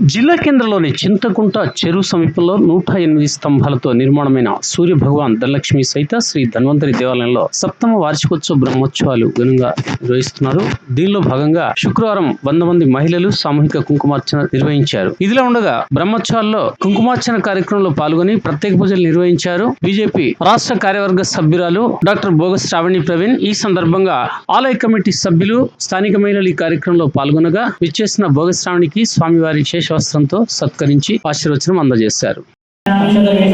జిల్లా కేంద్రంలోని చింతకుంట చెరువు సమీపంలో నూట ఎనిమిది స్తంభాలతో నిర్మాణమైన సూర్య భగవాన్ ధనలక్ష్మి సహిత శ్రీ ధన్వంతరి దేవాలయంలో సప్తమ వార్షికోత్సవ బ్రహ్మోత్సవాలు ఘనంగా నిర్వహిస్తున్నారు. దీనిలో భాగంగా శుక్రవారం వంద మంది మహిళలు సామూహిక కుంకుమార్చన నిర్వహించారు. ఇదిలా ఉండగా బ్రహ్మోత్సవాల్లో కుంకుమార్చన కార్యక్రమంలో పాల్గొని ప్రత్యేక పూజలు నిర్వహించారు. బీజేపీ రాష్ట్ర కార్యవర్గ సభ్యురాలు డాక్టర్ భోగ శ్రావణి ప్రవీణ్. ఈ సందర్భంగా ఆలయ కమిటీ సభ్యులు స్థానిక మహిళలు ఈ కార్యక్రమంలో పాల్గొనగా విచ్చేసిన బోగస్ శ్రావణికి స్వామివారి శేషవస్త్రంతో సత్కరించి ఆశీర్వచనం అందజేశారు.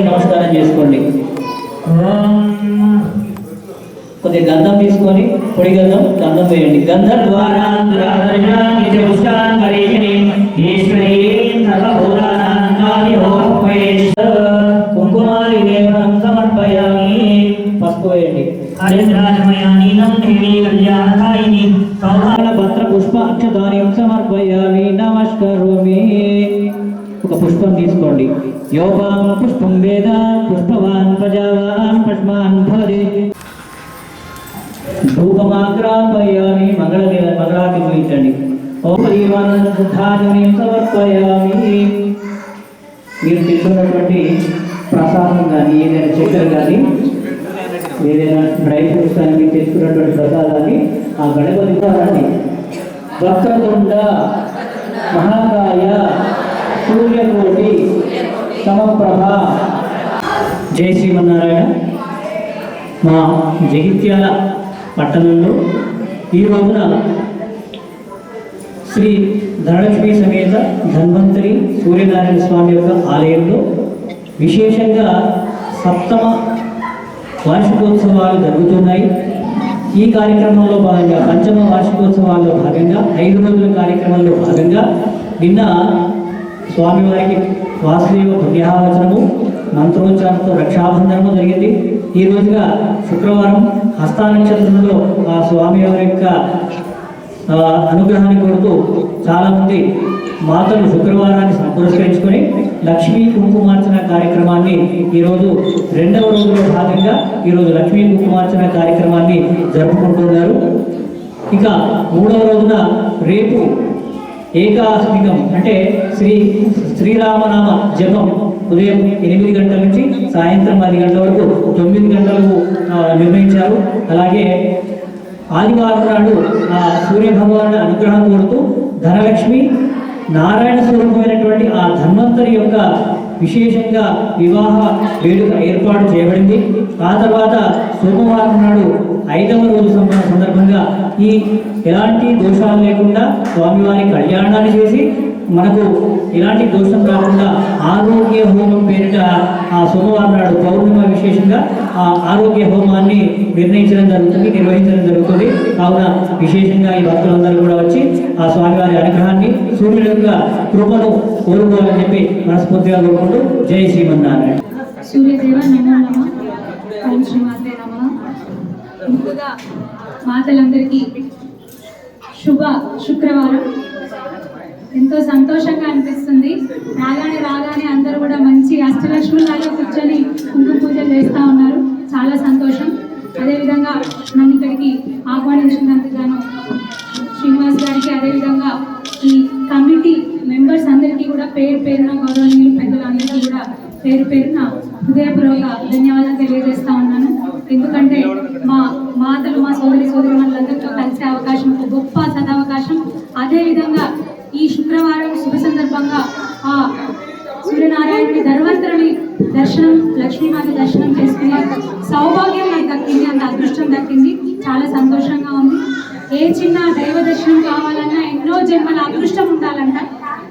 నమస్కారం చేసుకోండి. కొద్దిగా గంధం తీసుకొని పొడి గంధం గంధం వేయండి. గంధం ద్వారా కుంకుమారి దేవం సమర్పయామి. పసుపు వేయండి. సౌహాల భద్ర సమర్పయామి నమస్కరోమి. ఒక పుష్పం తీసుకోండి. యోగాం పుష్పం వేద పుష్పవాన్ ప్రజావాన్ పుష్పాన్ భవతి. ధూపమాగ్రాపయామి మంగళ మంగళాకి చూపించండి ఓం శుద్ధాన్ని సమర్పయామి. మీరు తీసుకున్నటువంటి ప్రసాదం కానీ ఏదైనా చక్కెర కానీ ఏదైనా డ్రై ఫ్రూట్స్ కానీ మీరు తీసుకున్నటువంటి ప్రసాదాన్ని ఆ గణపతి వక్రతుండ మహాకాయ సూర్యకోటి సమప్రభ. జై శ్రీమన్నారాయణ. మా జగిత్యాల పట్టణంలో ఈ రోజున శ్రీ ధనలక్ష్మి సమేత ధన్వంతరి సూర్యనారాయణ స్వామి యొక్క ఆలయంలో విశేషంగా సప్తమ వార్షికోత్సవాలు జరుగుతున్నాయి. ఈ కార్యక్రమంలో భాగంగా పంచమ వార్షికోత్సవాల్లో భాగంగా ఐదు రోజుల కార్యక్రమంలో భాగంగా నిన్న స్వామివారికి వాసుదేవ పుణ్యావచనము మంత్రోచ్చారణతో రక్షాబంధనము జరిగింది. ఈ రోజుగా శుక్రవారం హస్తానక్షత్రంలో ఆ స్వామివారి యొక్క అనుగ్రహాన్ని కొడుతూ చాలామంది మాతలు శుక్రవారాన్ని పురస్కరించుకొని లక్ష్మీ కుంకుమార్చన కార్యక్రమాన్ని ఈరోజు రెండవ రోజులో భాగంగా ఈరోజు లక్ష్మీ కుంకుమార్చన కార్యక్రమాన్ని జరుపుకుంటున్నారు. ఇక మూడవ రోజున రేపు ఏకాస్మికం అంటే శ్రీ శ్రీరామనామ జపం ఉదయం ఎనిమిది గంటల నుంచి సాయంత్రం పది గంటల వరకు తొమ్మిది గంటలకు నిర్ణయించారు అలాగే ఆదివారం నాడు ఆ సూర్య భగవాను అనుగ్రహం కోరుతూ ధనలక్ష్మి నారాయణ స్వరూపమైనటువంటి ఆ ధన్వంతరి యొక్క విశేషంగా వివాహ వేడుక ఏర్పాటు చేయబడింది. ఆ తర్వాత సోమవారం నాడు ఐదవ రోజు సందర్భంగా ఈ ఎలాంటి దోషాలు లేకుండా స్వామివారి కళ్యాణాన్ని చేసి మనకు ఎలాంటి దోషం రాకుండా ఆరోగ్య హోమం పేరిట ఆ సోమవారం నాడు పౌర్ణిమ విశేషంగా ఆ ఆరోగ్య హోమాన్ని నిర్ణయించడం జరుగుతుంది నిర్వహించడం జరుగుతుంది. కావున విశేషంగా ఈ భక్తులందరూ కూడా వచ్చి ఆ స్వామివారి అనుగ్రహాన్ని సూర్యుడి యొక్క కృపను కోరుకోవాలని చెప్పి మనస్ఫూర్తిగా కోరుకుంటూ జై శ్రీమన్నారాయణ. సూర్యదేవ ముందుగా మాతలందరికీ శుభ శుక్రవారం. ఎంతో సంతోషంగా అనిపిస్తుంది. రాగానే రాగానే అందరూ కూడా మంచి అష్టలక్ష్ములాగా కూర్చొని కుంకుమ పూజలు చేస్తూ ఉన్నారు. చాలా సంతోషం. అదేవిధంగా నన్ను ఇక్కడికి ఆహ్వానించినందుకు గాను శ్రీనివాస్ గారికి అదేవిధంగా ఈ కమిటీ మెంబర్స్ అందరికీ కూడా పేరు పేరున గౌరవనీయులు పెద్దలందరికీ కూడా పేరు పేరున హృదయపూర్వక ధన్యవాదాలు తెలియజేస్తా ఉన్నాను. ఎందుకంటే మా మాతలు మా సోదరి సోదరి వాళ్ళందరితో కలిసే అవకాశం ఒక గొప్ప సదావకాశం. అదేవిధంగా ఈ శుక్రవారం శుభ సందర్భంగా ఆ సూర్యనారాయణ ధర్వంతరుని దర్శనం లక్ష్మీమాత దర్శనం చేసుకునే సౌభాగ్యం నాకు దక్కింది అంత అదృష్టం దక్కింది. చాలా సంతోషంగా ఉంది. ఏ చిన్న దైవ దర్శనం కావాలన్నా ఎన్నో జన్మల అదృష్టం ఉండాలంట.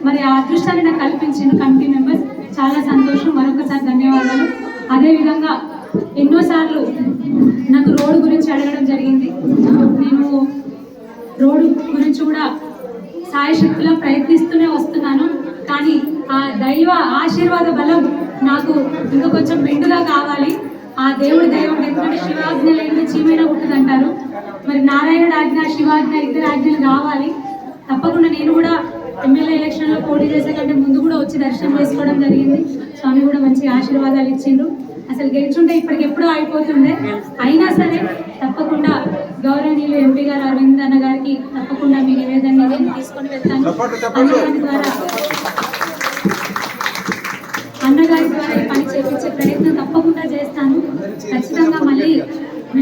మరి ఆ అదృష్టాన్ని నాకు కల్పించిన కమిటీ మెంబర్స్ చాలా సంతోషం. మరొకసారి ధన్యవాదాలు. అదేవిధంగా ఎన్నోసార్లు నాకు రోడ్డు గురించి అడగడం జరిగింది. నేను రోడ్డు గురించి కూడా సాయశక్తిలో ప్రయత్నిస్తూనే వస్తున్నాను. కానీ ఆ దైవ ఆశీర్వాద బలం నాకు ఇంకా కొంచెం మెండుగా కావాలి. ఆ దేవుడి దైవం ఎందుకంటే శివాజ్ఞ లేని చీమైన ఉంటుందంటారు మరి నారాయణుడు ఆజ్ఞ శివాజ్ఞ ఇద్దరు ఆజ్ఞలు కావాలి. తప్పకుండా నేను కూడా ఎమ్మెల్యే ఎలక్షన్లో పోటీ చేసే కంటే ముందు కూడా వచ్చి దర్శనం చేసుకోవడం జరిగింది. స్వామి కూడా మంచి ఆశీర్వాదాలు ఇచ్చిండ్రు. అసలు గెలిచుంటే ఇప్పటికి ఎప్పుడో అయిపోతుండే. అయినా సరే తప్పకుండా గౌరవనీయులు ఎంపీ గారు అరవింద్ అన్న గారికి తప్పకుండా మీ నివేదన నేను తీసుకొని వెళ్తాను. అన్నగారి ద్వారా అన్నగారి ద్వారా పని చేపించే ప్రయత్నం తప్పకుండా చేస్తాను. ఖచ్చితంగా మళ్ళీ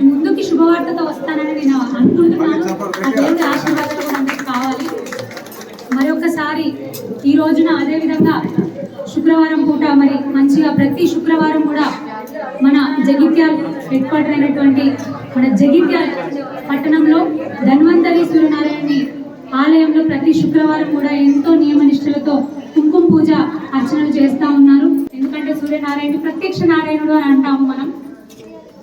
ముందుకి శుభవార్తతో వస్తానని నేను అనుకుంటున్నాను. అదే ఆశీర్వాదాలు అందరికి కావాలి. మరొకసారి ఈ రోజున అదేవిధంగా శుక్రవారం పూట మరి మంచిగా ప్రతి శుక్రవారం కూడా మన జగిత్యాలు హెడ్ క్వార్టర్ అయినటువంటి మన జగిత్యాలు పట్టణంలో ధన్వంతరి సూర్యనారాయణని ఆలయంలో ప్రతి శుక్రవారం కూడా ఎంతో నియమ నిష్ఠలతో కుంకుమ పూజ అర్చనలు చేస్తూ ఉన్నారు. ఎందుకంటే సూర్యనారాయణ ప్రత్యక్ష నారాయణుడు అని అంటాము మనం.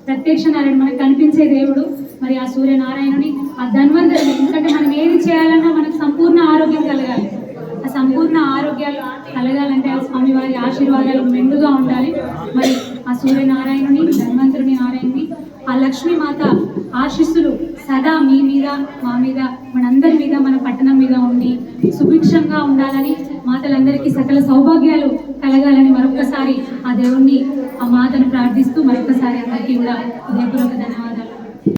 ప్రత్యక్ష నారాయణ మనకు కనిపించే దేవుడు. మరి ఆ సూర్యనారాయణుని ఆ ధన్వంతరి ఎందుకంటే మనం ఏది చేయాలన్నా మనకు సంపూర్ణ ఆరోగ్యం కలగాలి. ఆ సంపూర్ణ ఆరోగ్యాలు కలగాలంటే ఆ స్వామి వారి ఆశీర్వాదాలు మెండుగా ఉండాలి. మరి ఆ సూర్యనారాయణుని ధన్వంతరుని నారాయణుని ఆ లక్ష్మీమాత ఆశీస్సులు సదా మీ మీద మా మీద మనందరి మీద మన పట్టణం మీద ఉండి సుభిక్షంగా ఉండాలని మాతలందరికీ సకల సౌభాగ్యాలు కలగాలని మరొకసారి ఆ దేవుణ్ణి ఆ మాతను ప్రార్థిస్తూ మరొకసారి అందరికీ కూడా హృదయపూర్వక